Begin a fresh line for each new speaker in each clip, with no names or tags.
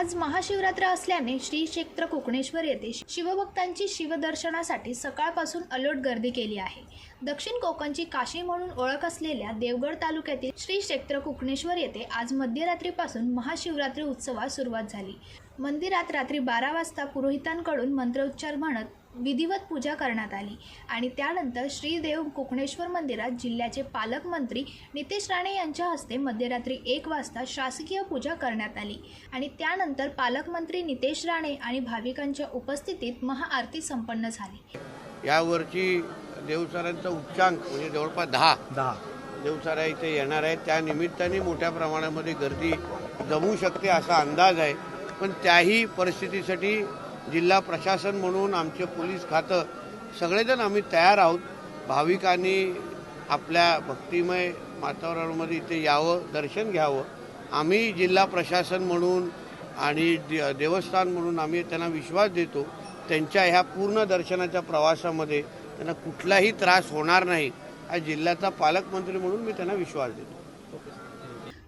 आज महाशिवरात्र असल्याने श्री क्षेत्र कोकणेश्वर येथे शिवभक्तांची शिवदर्शनासाठी सकाळपासून अलोट गर्दी केली आहे. दक्षिण कोकणची काशी म्हणून ओळख असलेल्या देवगड तालुक्यातील श्री क्षेत्र कोकणेश्वर येथे आज मध्यरात्रीपासून महाशिवरात्री उत्सवास सुरुवात झाली. मंदिरात रात्री बारा वाजता पुरोहितांकडून मंत्रोच्चार म्हणत विधिवत पूजा करण्यात आली. आणि त्यानंतर श्रीदेव कोकणेश्वर मंदिरात जिल्ह्याचे पालकमंत्री नितेश राणे यांच्या हस्ते मध्यरात्री एक वाजता शासकीय पूजा करण्यात आली. आणि त्यानंतर पालकमंत्री नितेश राणे आणि भाविकांच्या उपस्थितीत महाआरती संपन्न झाली.
यावरची देवसाऱ्यांचा उच्चांक म्हणजे जवळपास दहा.
दहा.
देवसाऱ्या इथे येणार आहेत. त्या निमित्ताने मोठ्या प्रमाणामध्ये गर्दी जमू शकते असा अंदाज आहे. पण त्याही परिस्थितीसाठी जिल्हा प्रशासन म्हणून आमचे पोलीस खातं सगळेजण आम्ही तयार आहोत. भाविकांनी आपल्या भक्तिमय वातावरणामध्ये इथे यावं दर्शन घ्यावं. आम्ही जिल्हा प्रशासन म्हणून आणि दे- देवस्थान म्हणून आम्ही त्यांना विश्वास देतो. त्यांच्या ह्या पूर्ण दर्शनाच्या प्रवासामध्ये त्यांना कुठलाही त्रास होणार नाही. हा जिल्ह्याचा पालकमंत्री म्हणून मी त्यांना विश्वास देतो.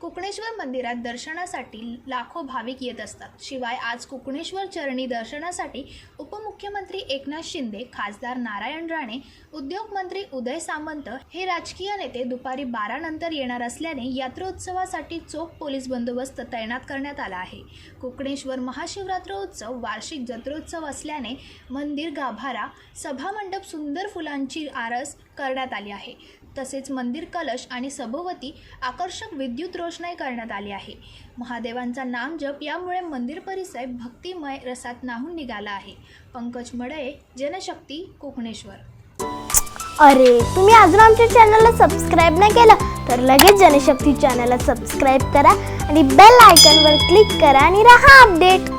कोकणेश्वर मंदिरात दर्शनासाठी लाखो भाविक येत असतात. शिवाय आज कोकणेश्वर चरणी दर्शनासाठी उपमुख्यमंत्री एकनाथ शिंदे खासदार नारायण राणे उद्योगमंत्री उदय सामंत हे राजकीय नेते दुपारी बारा नंतर येणार असल्याने यात्रोत्सवासाठी चोख पोलीस बंदोबस्त तैनात करण्यात आला आहे. कोकणेश्वर महाशिवरात्र उत्सव वार्षिक जत्रोत्सव असल्याने मंदिर गाभारा सभामंडप सुंदर फुलांची आरस करण्यात आली आहे. तसेच मंदिर कलश आणि सभोवती आकर्षक विद्युत रोषणाई करण्यात आली आहे. महादेवांचा नामजप यामुळे मंदिर परिसर भक्तिमय रसात नाहून निघाला आहे. पंकज मडळे जनशक्ती कोकणेश्वर.
अरे तुम्ही अजून आमच्या चॅनलला सबस्क्राईब नाही केलं तर लगेच जनशक्ती चॅनलला सबस्क्राईब करा आणि बेल आयकॉनवर क्लिक करा आणि राहा अपडेट